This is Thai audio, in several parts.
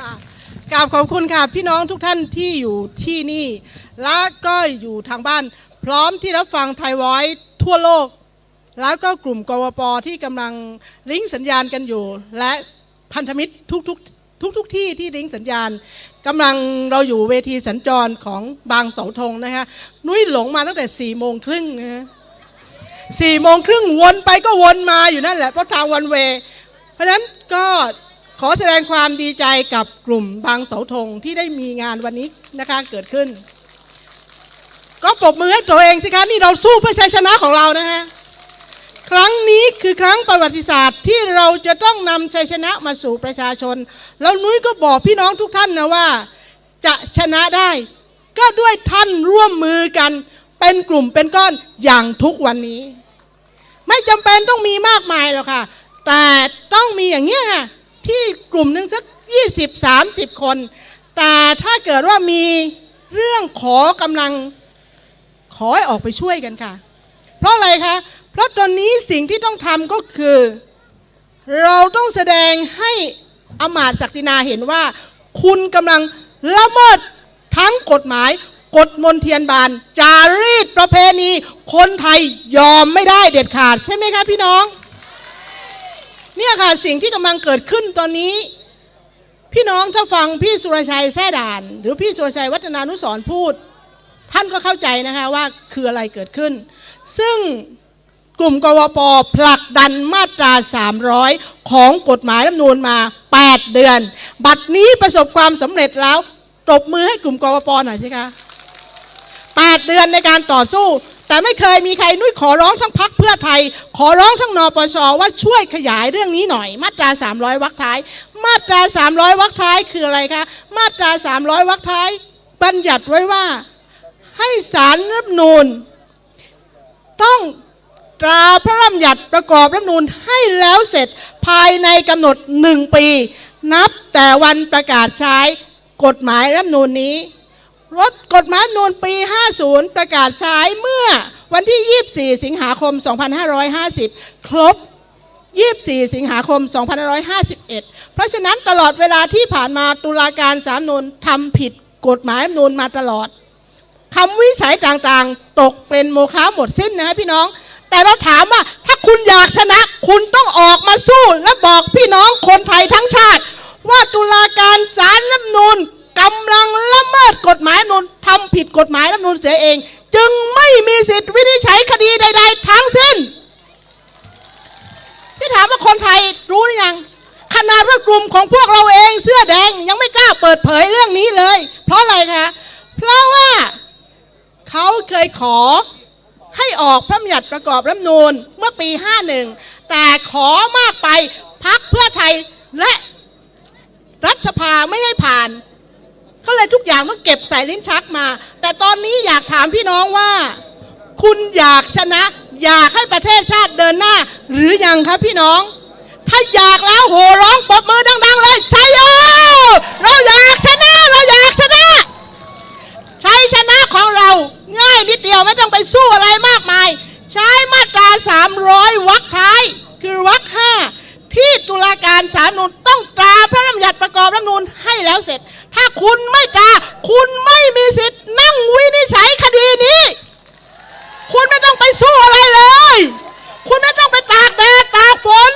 ค่ะกราบขอบคุณค่ะ พี่น้องทุกท่านที่อยู่ที่นี่ และก็อยู่ทางบ้าน พร้อมที่รับฟังไทยไวท์ทั่วโลก แล้วก็กลุ่มกวปที่กำลังลิงก์สัญญาณกันอยู่ และพันธมิตรทุกทุกทุกทุกที่ที่ลิงก์สัญญาณกำลังเราอยู่เวทีสัญจรของบางเสาธงนะคะนุ้ยหลงมาตั้งแต่สี่โมงครึ่งนะฮะสี่โมงครึ่งวนไปก็วนมาอยู่นั่นแหละเพราะทางวันเว เพราะฉะนั้นก็ ขอแสดงความดีใจกับกลุ่มบางเสาธงที่ได้มีงานวันนี้นะคะเกิดขึ้น ก็ปรบมือให้ตัวเองสิคะนี่เราสู้เพื่อชัยชนะของเรานะฮะครั้งนี้คือครั้งประวัติศาสตร์ที่เราจะต้องนำชัยชนะมาสู่ประชาชน แล้วนุ้ยก็บอกพี่น้องทุกท่านนะว่า จะชนะได้ ก็ด้วยท่านร่วมมือกันเป็นกลุ่มเป็นก้อนอย่างทุกวันนี้ ไม่จำเป็นต้องมีมากมายหรอกค่ะ แต่ต้องมีอย่างเงี้ยค่ะ ที่กลุ่มหนึ่งสัก 20 30 คน แต่ถ้าเกิดว่ามีเรื่องขอกำลังขอให้ออกไปช่วยกันค่ะ เพราะอะไรคะ เพราะตอนนี้สิ่งที่ต้องทำก็คือ เราต้องแสดงให้อมาตศักดินาเห็นว่า คุณกำลังละเมิดทั้งกฎหมายกฎมนเทียนบาน จารีตประเพณี คนไทยยอมไม่ได้เด็ดขาดใช่ไหมคะพี่น้อง เนี่ยค่ะสิ่งที่กำลังเกิดขึ้นตอนนี้ พี่น้องถ้าฟังพี่สุรชัยแซ่ด่าน หรือพี่สุรชัยวัฒนานุสรพูด ท่านก็เข้าใจนะคะว่าคืออะไรเกิดขึ้น ซึ่งกลุ่มกวปผลักดันมาตรา 300 ของกฎหมายรัฐนูญมา 8 เดือน บัดนี้ประสบความสำเร็จแล้วตบมือให้กลุ่มกวปหน่อยสิคะ8เดือนในการต่อสู้ แต่ไม่เคยมีใครนุ้ยขอร้องทั้งพักเพื่อไทย ขอร้องทั้งนปชว่าช่วยขยายเรื่องนี้หน่อย มาตรา 300วรรคท้าย มาตรา 300วรรคท้ายคืออะไรคะ มาตรา 300วรรคท้าย บัญญัติไว้ว่า ให้สารรัฐนูญต้องตราพระราชบัญญัติประกอบรัฐนูญให้แล้วเสร็จภายในกำหนดหนึ่งปี นับแต่วันประกาศใช้กฎหมายรัฐนูญนี้ รถกฎหมายนูญปี 50 ประกาศใช้เมื่อวันที่ 24 สิงหาคม 2550 ครบ 24 สิงหาคม 2551 เพราะฉะนั้นตลอดเวลาที่ผ่านมาตุลาการสามนูนทำผิดกฎหมายนูญมาตลอดคำวิจัยต่างๆ ตกเป็นโมฆะหมดสิ้นนะฮะพี่น้อง แต่เราถามว่าถ้าคุณอยากชนะ คุณต้องออกมาสู้และบอกพี่น้องคนไทยทั้งชาติ ว่าตุลาการศาลรัฐนูญ กำลังละเมิดกฎหมายรัฐธรรมนูญทำผิดกฎหมายรัฐมนูญเสียเอง จึงไม่มีสิทธิ์วินิจฉัยคดีใด ๆ ทั้งสิ้นพี่ถามว่าคนไทยรู้หรือยังขนาดว่ากลุ่มของพวกเราเองเสื้อแดงยังไม่กล้าเปิดเผยเรื่องนี้เลย เพราะอะไรคะเพราะว่าเขาเคยขอให้ออกพระบัญญัติประกอบรัฐนูญเมื่อปี 51 แต่ขอมากไปพักเพื่อไทยและรัฐสภาไม่ให้ผ่าน ก็เลยทุกอย่างต้องเก็บใส่ลิ้นชักมา แต่ตอนนี้อยากถามพี่น้องว่า คุณอยากชนะ อยากให้ประเทศชาติเดินหน้า หรือยังครับพี่น้อง ถ้าอยากแล้วโห่ร้องปรบมือดัง ๆ เลยใช่โยเราอยากชนะเราอยากชนะชัยชนะของเราง่ายนิดเดียวไม่ต้องไปสู้อะไรมากมาย ใช้มาตรา 300วรรคท้าย คือวรรคห้าที่ตุลาการสารนูน ต้องตราพระราชบัญญัติประกอบรัฐนูญให้แล้วเสร็จ ถ้าคุณไม่ตรา คุณไม่มีสิทธิ์นั่งวินิจฉัยคดีนี้ คุณไม่ต้องไปสู้อะไรเลย คุณไม่ต้องไปตากแดดตากฝน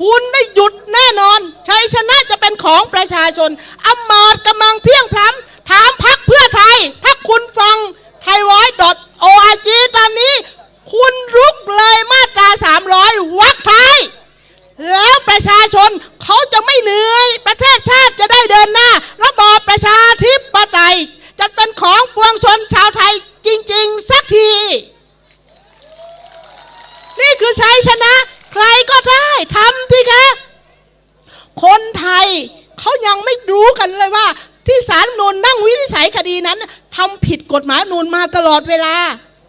คุณได้หยุดแน่นอน ชัยชนะจะเป็นของประชาชนอำมาตย์กำลังเพียงพล้ำถามพักเพื่อไทย ถ้าคุณฟังไทย o อย .org ตอนนี้ คุณรุกเลยมาตรา 300 วักท้าย แล้วประชาชนเขาจะไม่เหนื่อย ประเทศชาติจะได้เดินหน้า ระบอบประชาธิปไตย จะเป็นของปวงชนชาวไทยจริง ๆ สักที นี่คือชัยชนะ ใครก็ได้ทำที่คะ คนไทยเขายังไม่รู้กันเลยว่า ที่ศารนูนนั่งวินิจฉัยคดีนั้นทำผิดกฎหมายนูนมาตลอดเวลา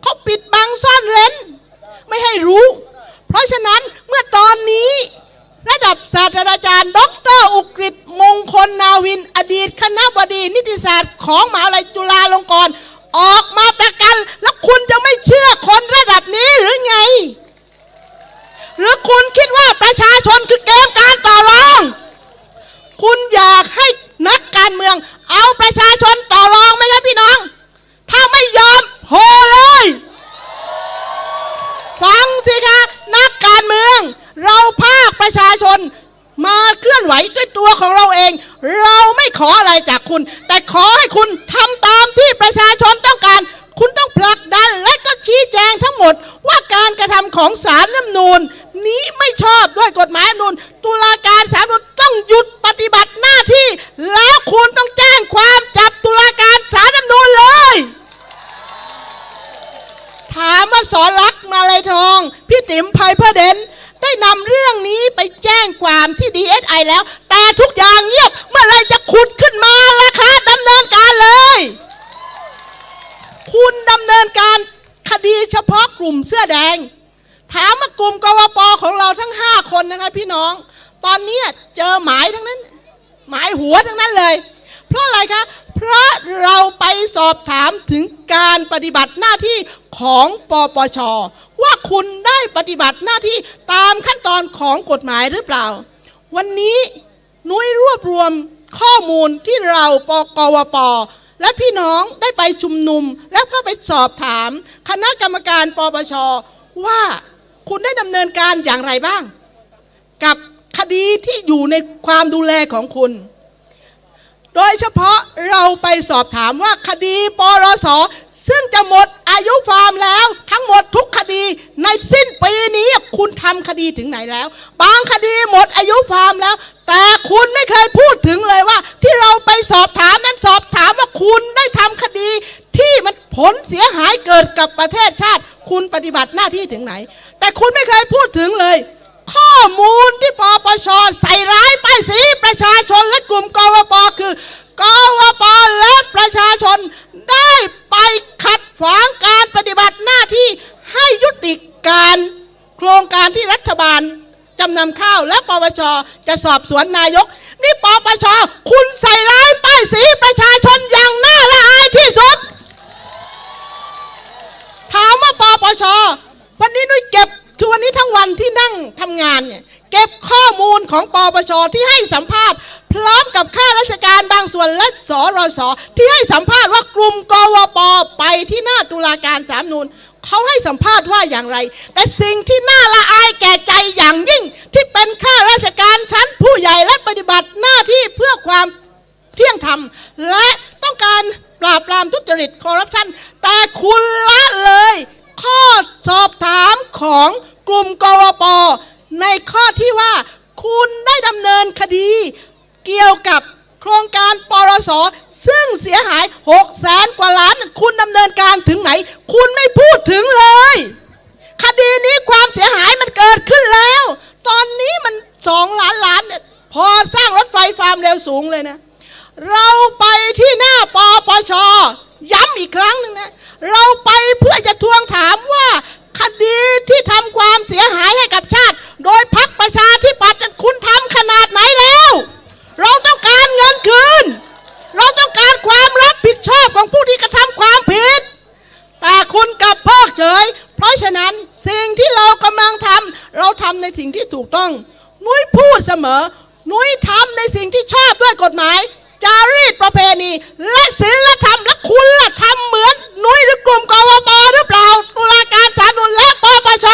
เขาปิดบังซ่อนเร้น ไม่ให้รู้ เพราะฉะนั้นเมื่อตอนนี้ ระดับศาสตราจารย์ ดรอุกฤษมงคลนาวิน อดีตคณะบดี นิติศาสตร์ของมหาวิทยาลัยจุฬาลงกรณ์ออกมาประกัน แล้วคุณจะไม่เชื่อคนระดับนี้หรือไง หรือคุณคิดว่าประชาชนคือเกมการต่อรอง คุณอยากให้ การเมือง เอาประชาชนต่อรองไหมครับพี่น้อง ถ้าไม่ยอมโหเลย ฟังสิคะนักการเมือง เราภาคประชาชนมาเคลื่อนไหวด้วยตัวของเราเอง เราไม่ขออะไรจากคุณ แต่ขอให้คุณทำตามที่ประชาชนต้องการ คุณต้องผลักดันและก็ชี้แจงทั้งหมด ว่าการกระทำของสารน้ำนูนนี้ไม่ชอบด้วยกฎหมาย ถามว่ากลุ่มกวปของเราทั้ง5คนนะคะพี่น้อง ตอนนี้เจอหมายทั้งนั้น หมายหัวทั้งนั้นเลย เพราะอะไรคะ เพราะเราไปสอบถามถึงการปฏิบัติหน้าที่ของปปช ว่าคุณได้ปฏิบัติหน้าที่ตามขั้นตอนของกฎหมายหรือเปล่า วันนี้นุ้ยรวบรวมข้อมูลที่เราปกวปและพี่น้องได้ไปชุมนุม และเพื่อไปสอบถาม คณะกรรมการปปชว่า คุณได้ดำเนินการอย่างไรบ้าง กับคดีที่อยู่ในความดูแลของคุณ โดยเฉพาะเราไปสอบถามว่าคดีปรสซึ่งจะหมดอายุความแล้ว ทั้งหมดทุกคดีในสิ้นปีนี้คุณทำคดีถึงไหนแล้ว บางคดีหมดอายุความแล้ว แต่คุณไม่เคยพูดถึงเลยว่า ที่เราไปสอบถามนั้นสอบถามว่าคุณได้ทำคดีที่มันผลเสีย ปฏิบัติหน้าที่ถึงไหน แต่คุณไม่เคยพูดถึงเลย ข้อมูลที่ปปชใส่ร้ายป้ายสีประชาชนและกลุ่มกวปคือกวปและประชาชนได้ไปขัดขวางการปฏิบัติหน้าที่ให้ยุติการโครงการที่รัฐบาลจำนำข้าวและปปชจะสอบสวนนายก นี่ปปชคุณใส่ร้ายป้ายสีประชาชนอย่างน่าละอายที่สุด ถามว่าปปช วันนี้นุ้ยเก็บคือวันนี้ทั้งวันที่นั่งทำงานเนี่ยเก็บข้อมูล ของปปชที่ให้สัมภาษณ์ พร้อมกับข้าราชการบางส่วนและสรสที่ให้สัมภาษณ์ว่ากลุ่มกวปไปที่หน้าตุลาการสามนูนเขาให้สัมภาษณ์ว่าอย่างไร แต่สิ่งที่น่าละอายแก่ใจอย่างยิ่ง ที่เป็นข้าราชการชั้นผู้ใหญ่และปฏิบัติหน้าที่เพื่อความเที่ยงธรรม และต้องการปราบปรามทุจริตคอร์รัปชันแต่คุณละเลย ข้อสอบถามของกลุ่มกวป ในข้อที่ว่า คุณได้ดำเนินคดี เกี่ยวกับโครงการปรส ซึ่งเสียหาย6แสนกว่าล้าน คุณดำเนินการถึงไหน คุณไม่พูดถึงเลย คดีนี้ความเสียหายมันเกิดขึ้นแล้ว ตอนนี้มันสองล้านล้านเนี่ยพอสร้างรถไฟความเร็ว สูงเลยนะ เราไปที่หน้าปปชย้ำอีกครั้งหนึ่งนะ เราไปเพื่อจะทวงถามว่า คดีที่ทำความเสียหายให้กับชาติ โดยพักประชาธิปัตย์คุณทำขนาดไหนแล้ว เราต้องการเงินคืน เราต้องการความรับผิดชอบของผู้ที่กระทำความผิด แต่คุณกลับเพิกเฉย เพราะฉะนั้นสิ่งที่เรากำลังทำเราทำในสิ่งที่ถูกต้องนุ้ยพูดเสมอ หนุยทำในสิ่งที่ชอบด้วยกฎหมาย จารีตประเพณี และศีลธรรมและคุณล่ะทำเหมือนหนุยหรือกลุ่มกวปหรือเปล่าตุลาการสามนุนและปปช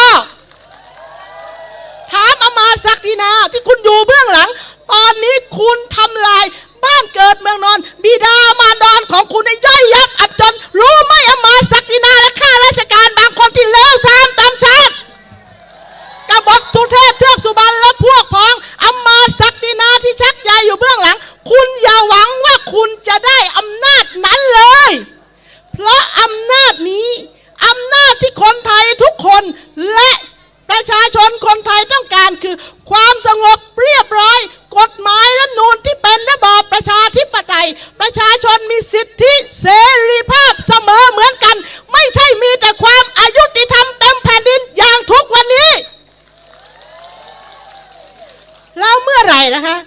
ถามอมาศักดินาที่คุณอยู่เบื้องหลัง ตอนนี้คุณทำลายบ้านเกิดเมืองนอน บิดามารดอนของคุณในยย่อยยับอับจนรู้ไหมอมาศักดินาและข้าราชการบางคนที่เลวทรามตามชาติกบฏสุเทพเทือกสุบรรณและพวกพ้องอมาศักดินาที่ชักใยอยู่เบื้องหลัง คุณอย่าหวังว่าคุณจะได้อำนาจนั้นเลย เพราะอำนาจนี้อำนาจที่คนไทยทุกคนและประชาชนคนไทยต้องการคือ ความสงบเรียบร้อย กฎหมายรัฐธรรมนูนที่เป็นระบอบประชาธิปไตย นมีสิทธิเสรีภาพเสมอเหมือนกัน ไม่ใช่มีแต่ความอายุติธรรมเต็มแผ่นดินอย่างทุกวันนี้แล้วเมื่อไหร่นะคะ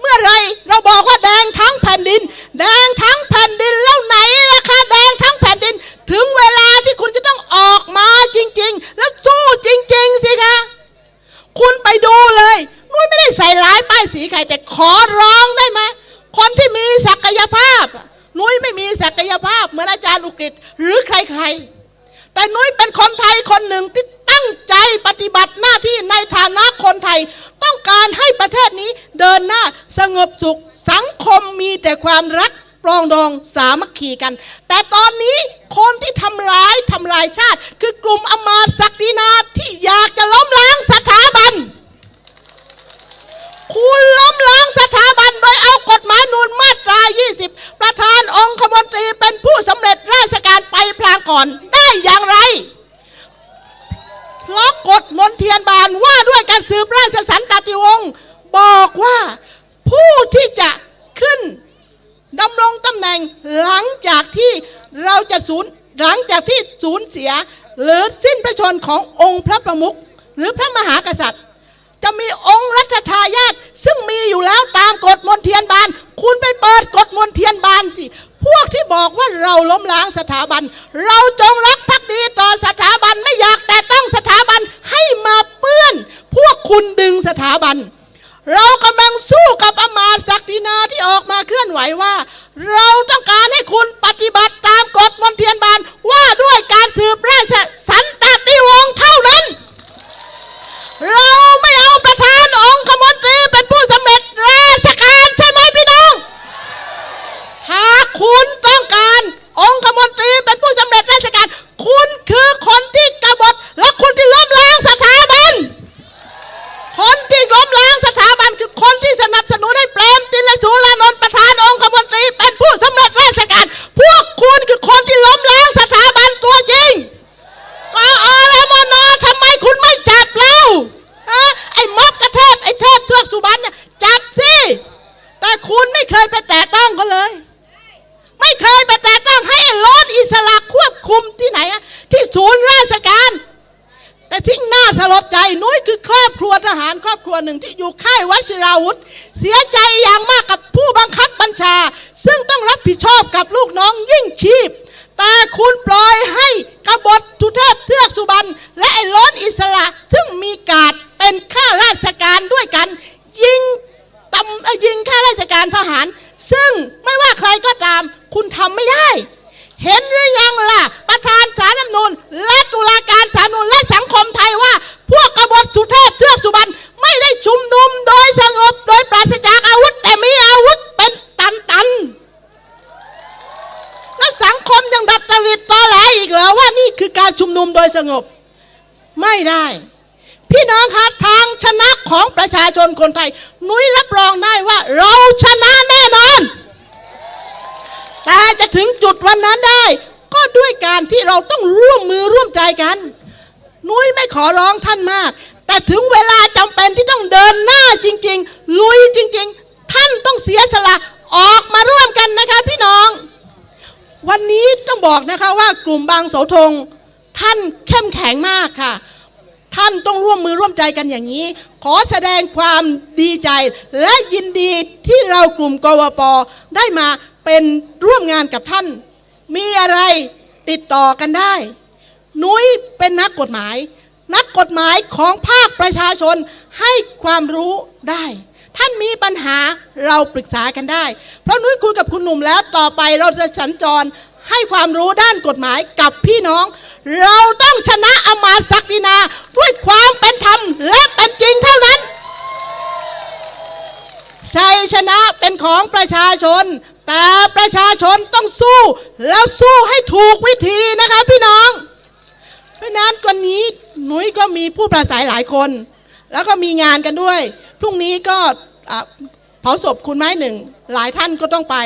เมื่อไรเราบอกว่าแดงทั้งแผ่นดิน แดงทั้งแผ่นดินแล้วไหนล่ะคะแดงทั้งแผ่นดิน ถึงเวลาที่คุณจะต้องออกมาจริง ๆ แล้วสู้จริง ๆ สิคะคุณไปดูเลยนุ้ยไม่ได้ใส่ร้ายป้ายสีใครแต่ขอร้องได้ไหมคนที่มีศักยภาพ นุ้ยไม่มีศักยภาพเหมือนอาจารย์อุกฤษหรือใครๆ แต่นุ้ยเป็นคนไทยคนหนึ่งที่ตั้งใจปฏิบัติหน้าที่ในฐานะคนไทย ต้องการให้ประเทศนี้เดินหน้าสงบสุข สังคมมีแต่ความรักปรองดองสามัคคีกัน แต่ตอนนี้คนที่ทำร้ายทำลายชาติ คือกลุ่มอมาตศักดินาที่อยากจะล้มล้างสถาบัน คุณล้มล้างสถาบันโดยเอากฎหมายนูนมาตรา 20 องคมนตรีเป็นผู้สำเร็จราชการไปพลางก่อนได้อย่างไร เพราะกฎมนเทียนบานว่าด้วยการสืบราชสันตติวงศ์บอกว่าผู้ที่จะขึ้นดำรงตำแหน่งหลังจากที่เราจะสูญหลังจากที่สูญเสีย หรือสิ้นพระชนขององค์พระประมุขหรือพระมหากษัตริย์ จะมีองค์รัชทายาทซึ่งมีอยู่แล้วตามกฎมนเทียนบาน คุณไปเปิดกฎมนเทียนบานสิ พวกที่บอกว่าเราล้มล้างสถาบัน เราจงรักภักดีต่อสถาบันไม่อยากแต่ต้องสถาบันให้มาเปื้อน พวกคุณดึงสถาบัน เรากำลังสู้กับอมาตศักดินาที่ออกมาเคลื่อนไหวว่า เราต้องการให้คุณปฏิบัติตามกฎมนเทียนบานว่าด้วยการสืบราชสันตติวงศ์เท่านั้น เราไม่เอาประธานองคมนตรีเป็นผู้สำเร็จราชการใช่ไหมพี่น้อง หากคุณต้องการองคมนตรีเป็นผู้สำเร็จราชการ คุณคือคนที่กบฏและคุณที่ล้มล้างสถาบัน คนที่ล้มล้างสถาบันคือคนที่สนับสนุนให้เปรมตินและสุรานนท์ประธานองคมนตรีเป็นผู้สำเร็จราชการ พวกคุณคือคนที่ล้มล้างสถาบันตัวจริง กอรมนทำไมคุณไม่จับเราฮะไอ้ม็อบกระเทพไอ้เทพเทือกสุบรรณเนี่ยจับสิ แต่คุณไม่เคยไปแตะต้องเขาเลย ไม่เคยไปแตะต้องให้ไอ้รถอิสระควบคุมที่ไหนอะที่ศูนย์ราชการ แต่ที่น่าสลดใจนุ้ยคือครอบครัวทหารครอบครัวหนึ่งที่อยู่ค่ายวชิราวุธ เสียใจอย่างมากกับผู้บังคับบัญชา ซึ่งต้องรับ ผิดชอบกับลูกน้องยิ่งชีพ แต่คุณปล่อยให้กบฏทุเทพเทือกสุบรรณและไอ้ล้นอิสระซึ่งมีการดเป็นข้าราชการด้วยกัน ยิงตำยิงข้าราชการทหาร ซึ่งไม่ว่าใครก็ตาม คุณทำไม่ได้ เห็นหรือยังล่ะ ประธานสารรัฐธรรมนูญและตุลาการสารนูญและสังคมไทยว่า พวกกบฏสุเทพเทือกสุบรรณไม่ได้ชุมนุมโดยสงบโดยปราศ การชุมนุมโดยสงบ ไม่ได้ พี่น้องคะทางชนะของประชาชนคนไทย นุ้ยรับรองได้ว่าเราชนะแน่นอน แต่จะถึงจุดวันนั้นได้ ก็ด้วยการที่เราต้องร่วมมือร่วมใจกัน นุ้ยไม่ขอร้องท่านมาก แต่ถึงเวลาจำเป็นที่ต้องเดินหน้าจริง ๆ ลุยจริง ๆ ท่านต้องเสียสละออกมาร่วมกันนะคะพี่น้องวันนี้ต้องบอกนะคะว่ากลุ่มบางเสาธง ท่านเข้มแข็งมากค่ะ ท่านต้องร่วมมือร่วมใจกันอย่างนี้ ขอแสดงความดีใจและยินดีที่เรากลุ่มกวปได้มาเป็นร่วมงานกับท่าน มีอะไรติดต่อกันได้ นุ้ยเป็นนักกฎหมาย นักกฎหมายของภาคประชาชนให้ความรู้ได้ ท่านมีปัญหาเราปรึกษากันได้ เพราะนุ้ยคุยกับคุณหนุ่มแล้วต่อไปเราจะสัญจร ให้ความรู้ด้านกฎหมายกับพี่น้อง เราต้องชนะอมาศักดินาด้วยความเป็นธรรมและเป็นจริงเท่านั้นชัยชนะเป็นของประชาชน แต่ประชาชนต้องสู้ แล้วสู้ให้ถูกวิธีนะคะพี่น้อง เพราะนั้นวันนี้หนุ้ยก็มีผู้ปราศัยหลายคน แล้วก็มีงานกันด้วย พรุ่งนี้ก็ เผาศพคุณไม้หนึ่งหลายท่านก็ต้องไป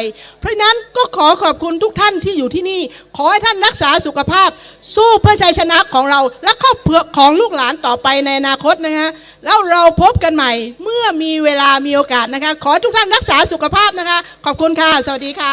เพราะนั้นก็ขอขอบคุณทุกท่านที่อยู่ที่นี่ ขอให้ท่านรักษาสุขภาพ สู้เพื่อชัยชนะของเรา และครอบครัวของลูกหลานต่อไปในอนาคตนะฮะแล้วเราพบกันใหม่ เมื่อมีเวลามีโอกาสนะคะ ขอทุกท่านรักษาสุขภาพนะคะ ขอบคุณค่ะ สวัสดีค่ะ